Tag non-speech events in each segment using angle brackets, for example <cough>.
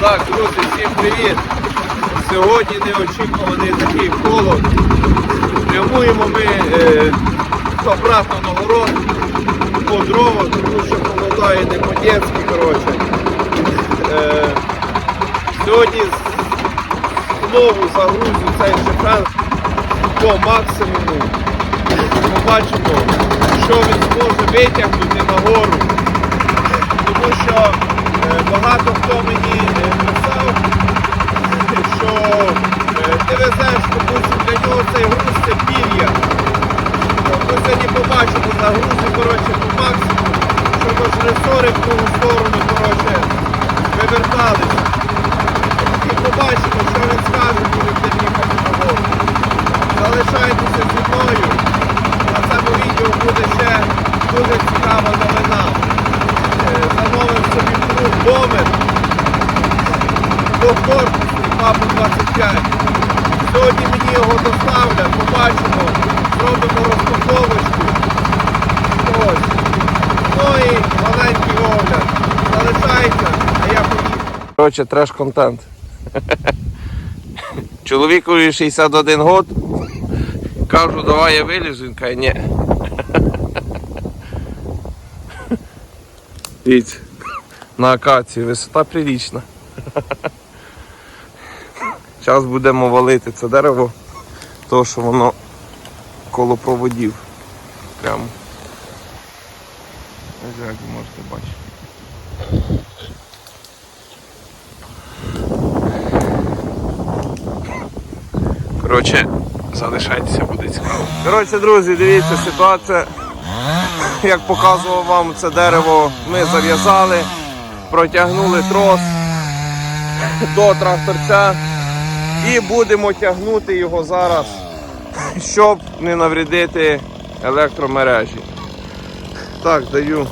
Так, друзі, всім привіт! Сьогодні неочікуваний такий холод. Прямуємо ми е, обратно на город по дрова, тому що холодає не по-дєцьки, коротше. Е, сьогодні знову загрузю цей шифен по максимуму. Побачимо, що він зможе витягнути нагору тому що багато хто мені е, писав, що ти везеш, допустим, для нього цей груз це пір'я. Ми сьогодні побачимо на грузі коротше, по максимуму, щоб аж ресори в ту сторону коротше, виверталися. І побачимо, що він скаже, коли буде їхати на гору. Залишайтеся зі мною. На цьому відео буде ще дуже цікава новина. Замовив собі круг бомер двохкорпусний папу 25. Сьогодні мені його доставлять, побачимо, зробимо розпаковочку. Ось. Ну і маленький огляд. Залишайся, а я поїду. Коротше, треш-контент. Чоловікові 61 год. Кажу, давай я вилізу, він каже, ні. Дивіться, на акації висота прилічна. Зараз будемо валити це дерево, тому що воно коло проводів. Прямо. Ось як ви можете бачити. Коротше, залишайтеся, буде цікаво. Коротше, друзі, дивіться, ситуація як показував вам це дерево, ми зав'язали, протягнули трос до тракторця і будемо тягнути його зараз, щоб не навредити електромережі. Так, даю.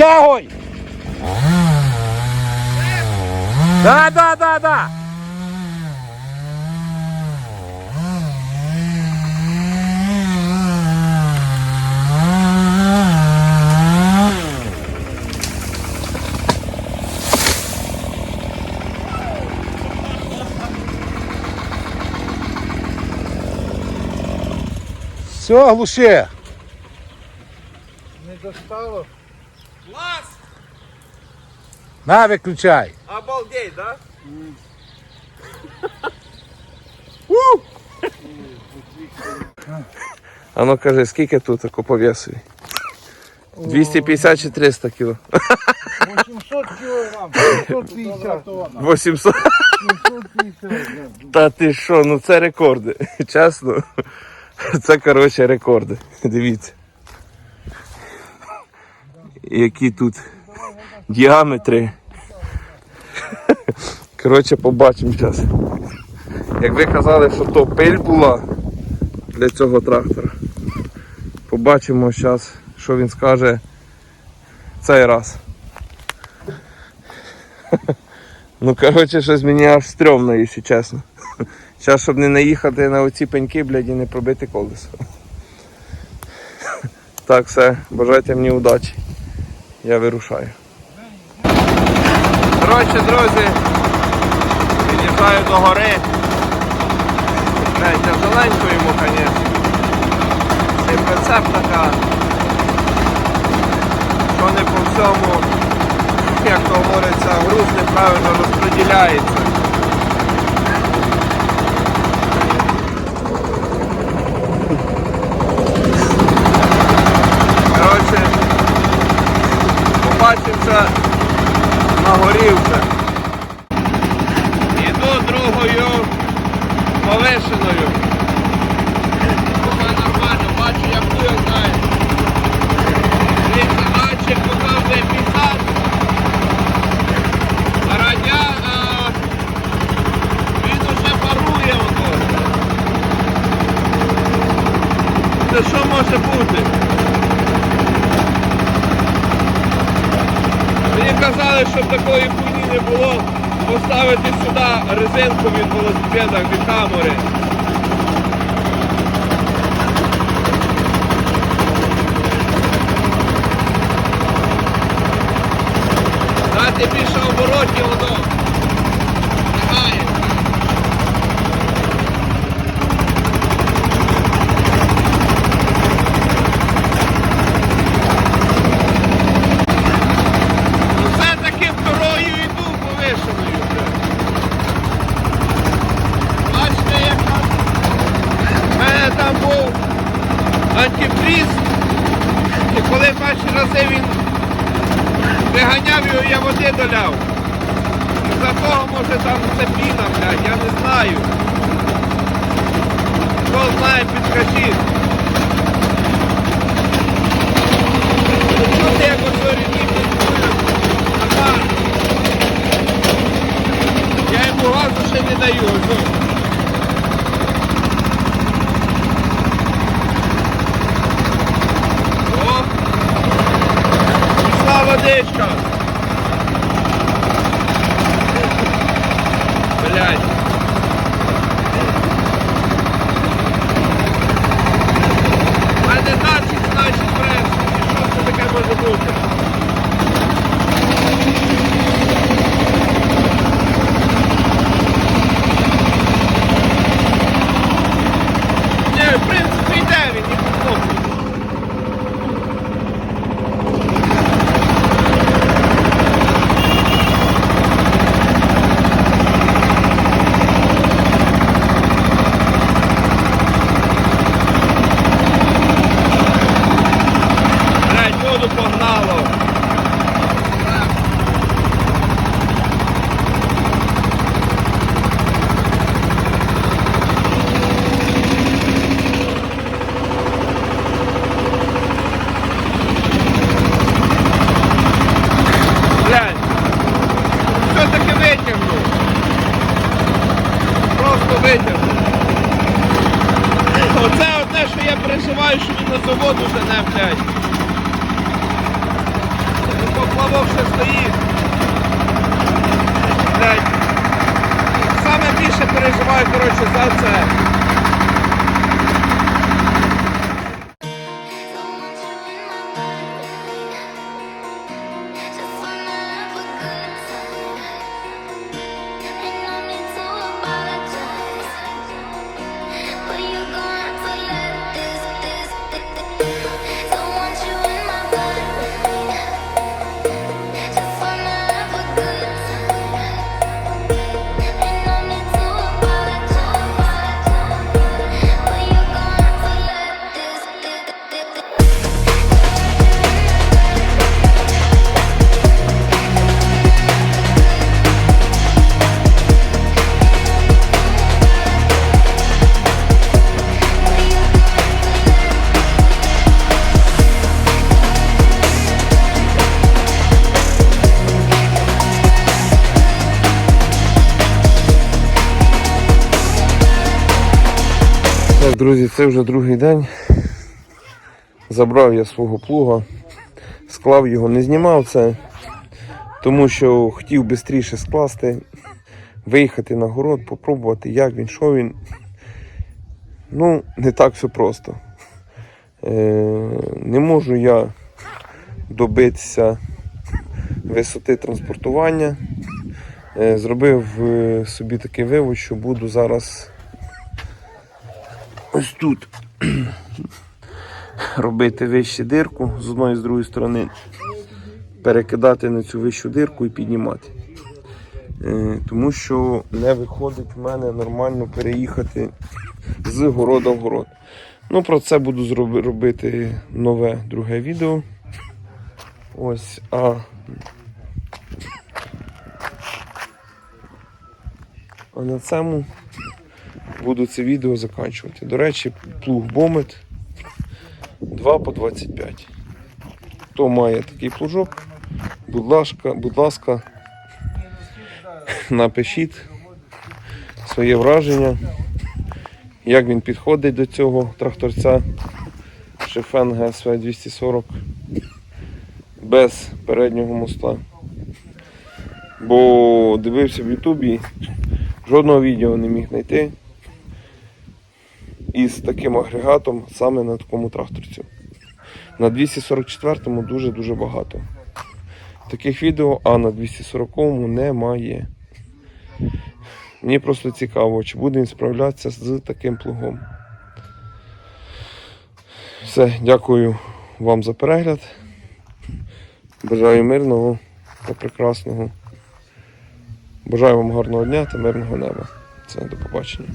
Натягуй! Да, да, да, да! Все, глуши. Не достало. Клас! На, виключай. Обалдеть, да? А ну кажи, скільки тут тако по весу? 250 чи 300 кіло? 800 кілограм, 750 тонн. 800? 750, Та ти що, ну це рекорди. Чесно. Це коротше рекорди. Дивіться. Які тут діаметри. Коротше, побачимо зараз. Як ви казали, що то пиль була для цього трактора. Побачимо зараз, що він скаже цей раз. <laughs> Ну, коротше, щось мені аж стрьомно, якщо чесно. Зараз, щоб не наїхати на оці пеньки, блядь, і не пробити колесо. <laughs> Так, все, бажайте мені удачі. Я вирушаю. Коротше, друзі, під'їжджаю до гори. Знаєте, тяжеленько йому, звісно. Цей прицеп така. Що не по всьому, як то говориться, груз неправильно розподіляється. горівка. Іду другою колишиною. Все нормально, бачу, як ти знаю. Наче показує пісад. Радя е, він уже парує воно. Це що може бути? Мені казали, щоб такої хуйні не було, поставити сюди резинку від велосипеда, від камери. Дати більше оборотів воно. Немає. Ну, Все-таки второю йду повишеною вже. Бачите, як там? У мене там був антифріз. І коли перші рази він виганяв його, я води доляв. За того, може там це піна, я не знаю. Хто знає, підкажіть. America. 了。Коротше, Так, друзі, це вже другий день. Забрав я свого плуга, склав його, не знімав це, тому що хотів швидше скласти, виїхати на город, попробувати, як він, що він. Ну, не так все просто. Е, не можу я добитися висоти транспортування. Е, зробив е, собі такий вивод, що буду зараз ось тут <clears throat> робити вище дирку з одної і з другої сторони, перекидати на цю вищу дирку і піднімати. Е, Тому що не виходить в мене нормально переїхати з города в город. Ну, про це буду робити нове друге відео. Ось, а А на цьому буду це відео закінчувати. До речі, плуг Бомет 2 по 25. Хто має такий плужок, будь ласка, будь ласка, напишіть своє враження, як він підходить до цього тракторця. Шефен ГСВ 240 без переднього моста. Бо дивився в Ютубі, жодного відео не міг знайти із таким агрегатом саме на такому тракторці. На 244-му дуже-дуже багато. Таких відео, а на 240-му немає. Мені просто цікаво, чи буде він справлятися з таким плугом. Все, дякую вам за перегляд. Бажаю мирного та прекрасного. Бажаю вам гарного дня та мирного неба. Все, до побачення.